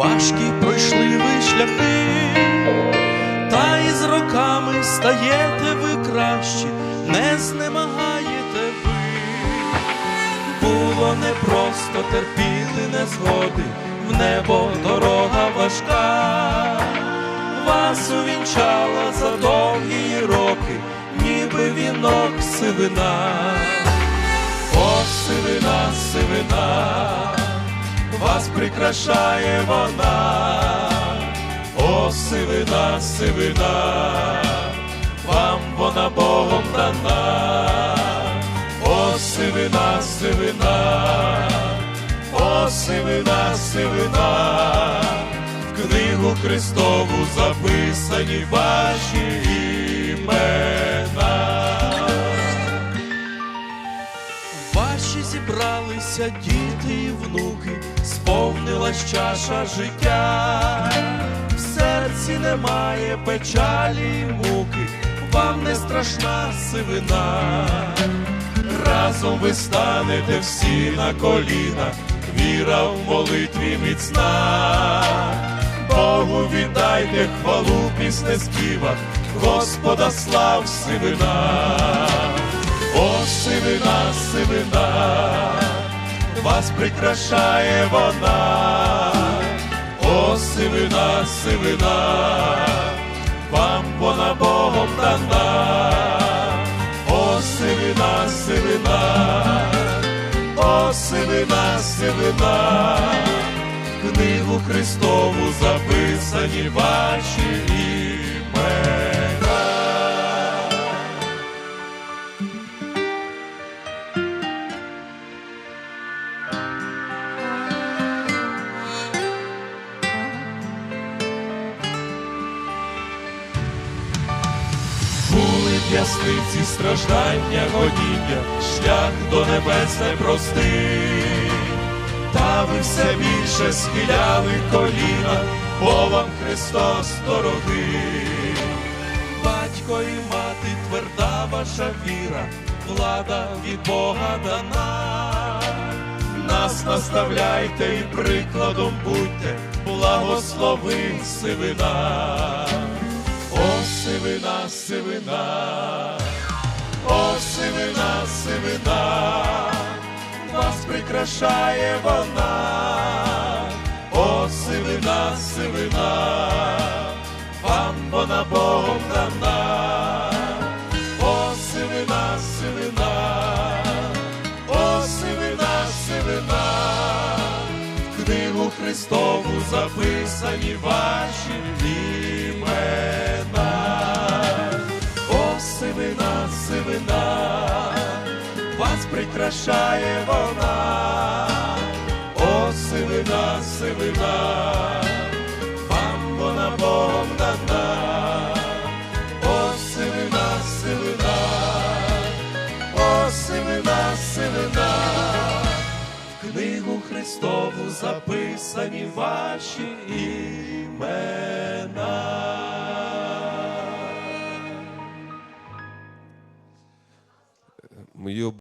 важкі пройшли ви шляхи, та із роками стаєте ви кращі, не знемагаєте ви. Було непросто терпіти незгоди, в небо дорога важка, вас увінчала за довгі роки, ніби вінок сивина. Прикрашає вона, о, сивина, сивина, вам вона Богом дана, о, сивина, сивина, о, сивина, сивина, в книгу Христову записані ваші імена. Ваші зібралися діти і внуки, сповнилась чаша життя, в серці немає печалі й муки, вам не страшна сивина, разом ви станете всі на коліна, віра в молитві міцна, Богу віддайте хвалу пісне співах, Господа слав сивина. О, сивина, сивина, вас прикрашає вона, о, сивина, сивина, вам вона Богом дана, о, сивина, сивина, о, сивина, сивина, книгу Христову записані ваші Ясниці страждання, годіння, шлях до небес непростий, та ви все більше схиляли коліна, бо вам Христос дорогий. Батько і мати, тверда ваша віра, влада від Бога дана. Нас наставляйте і прикладом будьте, благослови сивина. О, сивина, сивина, о, сивина, сивина, вас прикрашає вона, о, сивина, сивина, вам вона Богом дана, о, сивина, сивина, о, сивина, сивина, в книгу Христову записані ваші вас прикрашає вона, о, сивина, сивина, вам вона Богом дана, о, сивина, сивина, о, сивина, сивина, в книгу Христову записані ваші імена. Мою